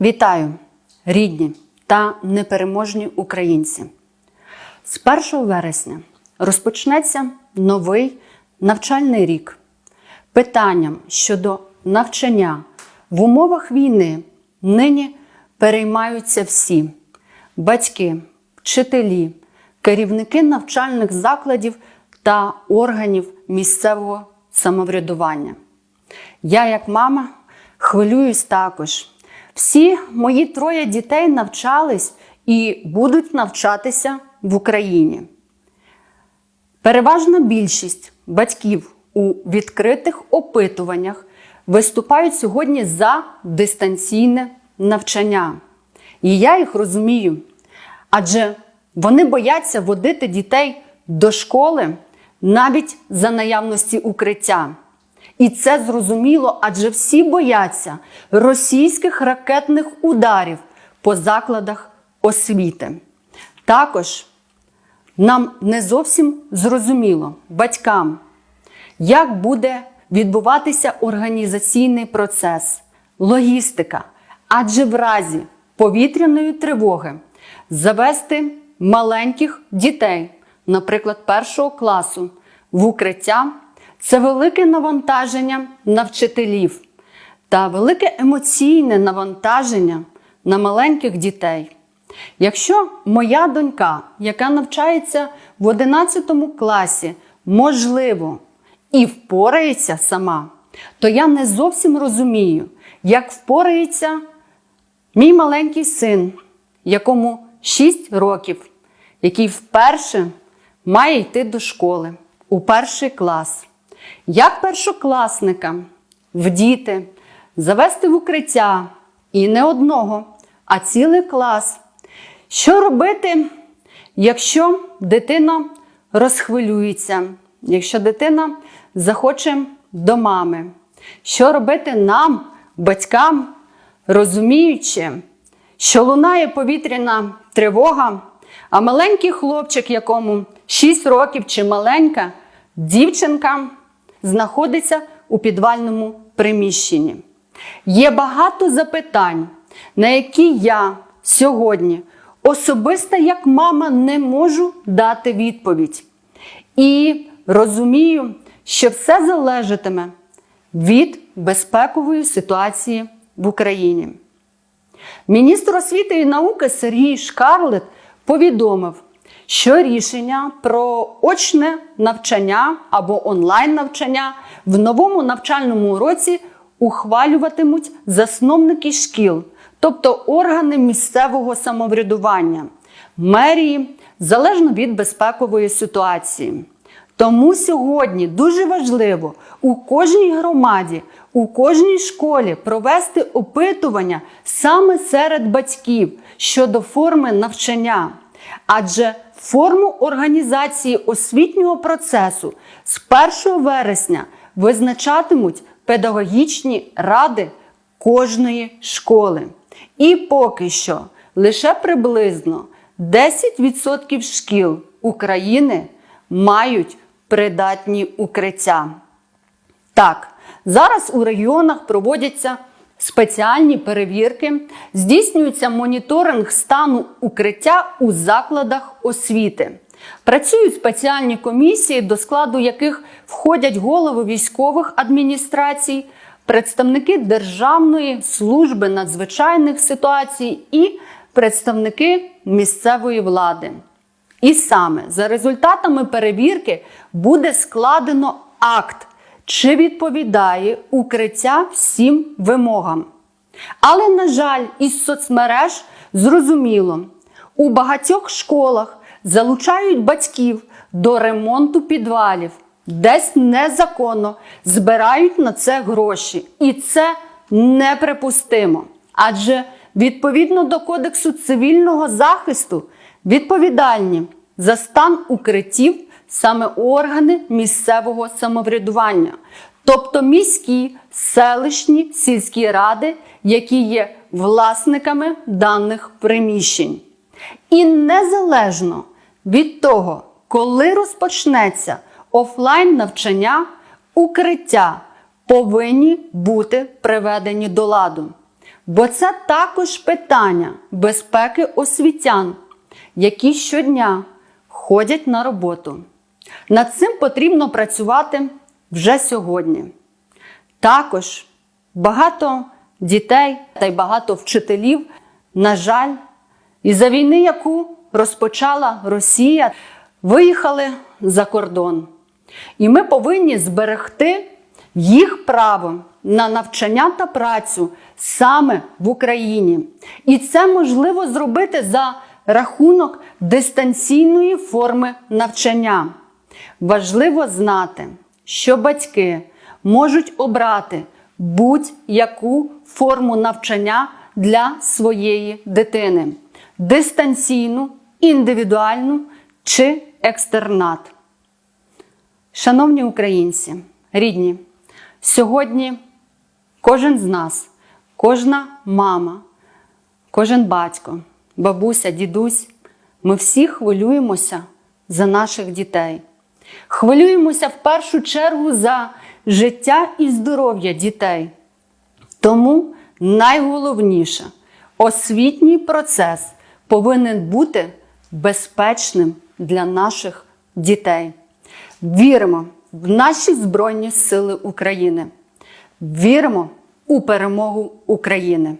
Вітаю, рідні та непереможні українці. З 1 вересня розпочнеться новий навчальний рік. Питанням щодо навчання в умовах війни нині переймаються всі батьки, вчителі, керівники навчальних закладів та органів місцевого самоврядування. Я, як мама, хвилююсь також. Всі мої троє дітей навчались і будуть навчатися в Україні. Переважна більшість батьків у відкритих опитуваннях виступають сьогодні за дистанційне навчання. І я їх розумію. Адже вони бояться водити дітей до школи навіть за наявності укриття. І це зрозуміло, адже всі бояться російських ракетних ударів по закладах освіти. Також нам не зовсім зрозуміло батькам, як буде відбуватися організаційний процес, логістика, адже в разі повітряної тривоги завести маленьких дітей, наприклад, першого класу, в укриття це велике навантаження на вчителів та велике емоційне навантаження на маленьких дітей. Якщо моя донька, яка навчається в 11 класі, можливо, і впорається сама, то я не зовсім розумію, як впорається мій маленький син, якому 6 років, який вперше має йти до школи у перший клас. Як першокласника вдіти, завести в укриття і не одного, а цілий клас. Що робити, якщо дитина розхвилюється, якщо дитина захоче до мами? Що робити нам, батькам, розуміючи, що лунає повітряна тривога, а маленький хлопчик, якому 6 років чи маленька дівчинка знаходиться у підвальному приміщенні. Є багато запитань, на які я сьогодні особисто як мама не можу дати відповідь. І розумію, що все залежатиме від безпекової ситуації в Україні. Міністр освіти і науки Сергій Шкарлет повідомив, що рішення про очне навчання або онлайн навчання в новому навчальному році ухвалюватимуть засновники шкіл, тобто органи місцевого самоврядування, мерії, залежно від безпекової ситуації. Тому сьогодні дуже важливо у кожній громаді, у кожній школі провести опитування саме серед батьків щодо форми навчання. Адже форму організації освітнього процесу з 1 вересня визначатимуть педагогічні ради кожної школи. І поки що лише приблизно 10% шкіл України мають придатні укриття. Так, зараз у регіонах проводяться спеціальні перевірки, здійснюється моніторинг стану укриття у закладах освіти. Працюють спеціальні комісії, до складу яких входять голови військових адміністрацій, представники Державної служби надзвичайних ситуацій і представники місцевої влади. І саме за результатами перевірки буде складено акт, чи відповідає укриття всім вимогам. Але, на жаль, із соцмереж зрозуміло, у багатьох школах залучають батьків до ремонту підвалів, десь незаконно збирають на це гроші. І це неприпустимо. Адже відповідно до Кодексу цивільного захисту відповідальні за стан укриттів саме органи місцевого самоврядування, тобто міські, селищні, сільські ради, які є власниками даних приміщень. І незалежно від того, коли розпочнеться офлайн навчання, укриття повинні бути приведені до ладу. Бо це також питання безпеки освітян, які щодня ходять на роботу. Над цим потрібно працювати вже сьогодні. Також багато дітей та й багато вчителів, на жаль, із-за війни, яку розпочала Росія, виїхали за кордон. І ми повинні зберегти їх право на навчання та працю саме в Україні. І це можливо зробити за рахунок дистанційної форми навчання. Важливо знати, що батьки можуть обрати будь-яку форму навчання для своєї дитини: дистанційну, індивідуальну чи екстернат. Шановні українці, рідні, сьогодні кожен з нас, кожна мама, кожен батько, бабуся, дідусь, ми всі хвилюємося за наших дітей. Хвилюємося в першу чергу за життя і здоров'я дітей. Тому найголовніше освітній процес повинен бути безпечним для наших дітей. Віримо в наші Збройні Сили України. Віримо у перемогу України.